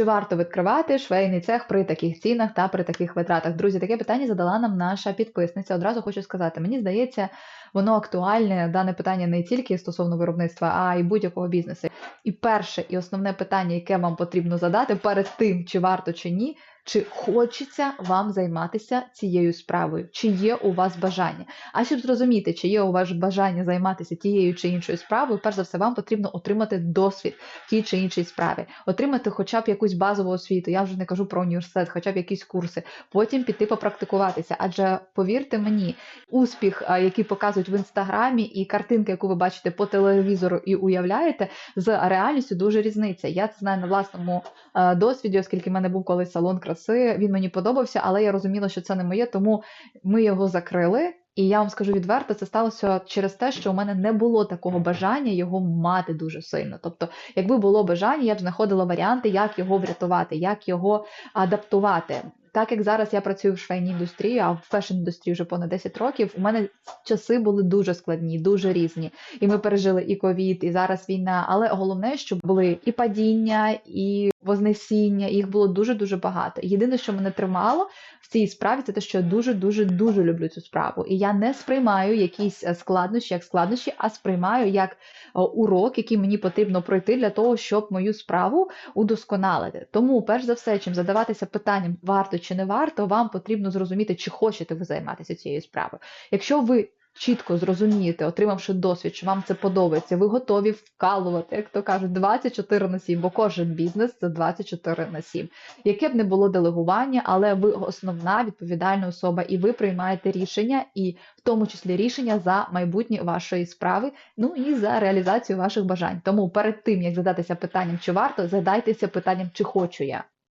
Чи варто відкривати швейний цех при таких цінах та при таких витратах? Друзі, таке питання задала нам наша підписниця. Одразу хочу сказати, мені здається, воно актуальне дане питання не тільки стосовно виробництва, а й будь-якого бізнесу. І перше і основне питання, яке вам потрібно задати перед тим, чи варто чи ні. Чи хочеться вам займатися цією справою? Чи є у вас бажання? А щоб зрозуміти, чи є у вас бажання займатися тією чи іншою справою, перш за все, вам потрібно отримати досвід в тій чи іншій справі, отримати хоча б якусь базову освіту. Я вже не кажу про університет, хоча б якісь курси, потім піти попрактикуватися. Адже повірте мені, успіх, який показують в інстаграмі, і картинки, яку ви бачите по телевізору і уявляєте, з реальністю дуже різниця. Я це знаю на власному досвіді, оскільки в мене був колись салон краси. Він мені подобався, але я розуміла, що це не моє, тому ми його закрили. І я вам скажу відверто, це сталося через те, що у мене не було такого бажання його мати дуже сильно. Тобто, якби було бажання, я б знаходила варіанти, як його врятувати, як його адаптувати. Так як зараз я працюю в швейній індустрії, а в фешн-індустрії вже понад 10 років, у мене часи були дуже складні, дуже різні. І ми пережили і ковід, і зараз війна. Але головне, що були і падіння, і вознесіння, їх було дуже дуже багато. Єдине, що мене тримало в цій справі, це те, що я дуже дуже дуже люблю цю справу. І я не сприймаю якісь е, складнощі як складнощі, а сприймаю як е, урок, який мені потрібно пройти для того, щоб мою справу удосконалити. Тому, перш за все, чим задаватися питанням, варто чи не варто, вам потрібно зрозуміти, чи хочете ви займатися цією справою. Якщо ви чітко зрозумієте, отримавши досвід, що вам це подобається, ви готові вкалувати, як то кажуть, 24 на 7, бо кожен бізнес це 24 на 7. Яке б не було делегування, але ви основна відповідальна особа, і ви приймаєте рішення, і в тому числі рішення за майбутнє вашої справи, ну і за реалізацію ваших бажань. Тому перед тим як задатися питанням, чи варто, задайтеся питанням, чи хочу я.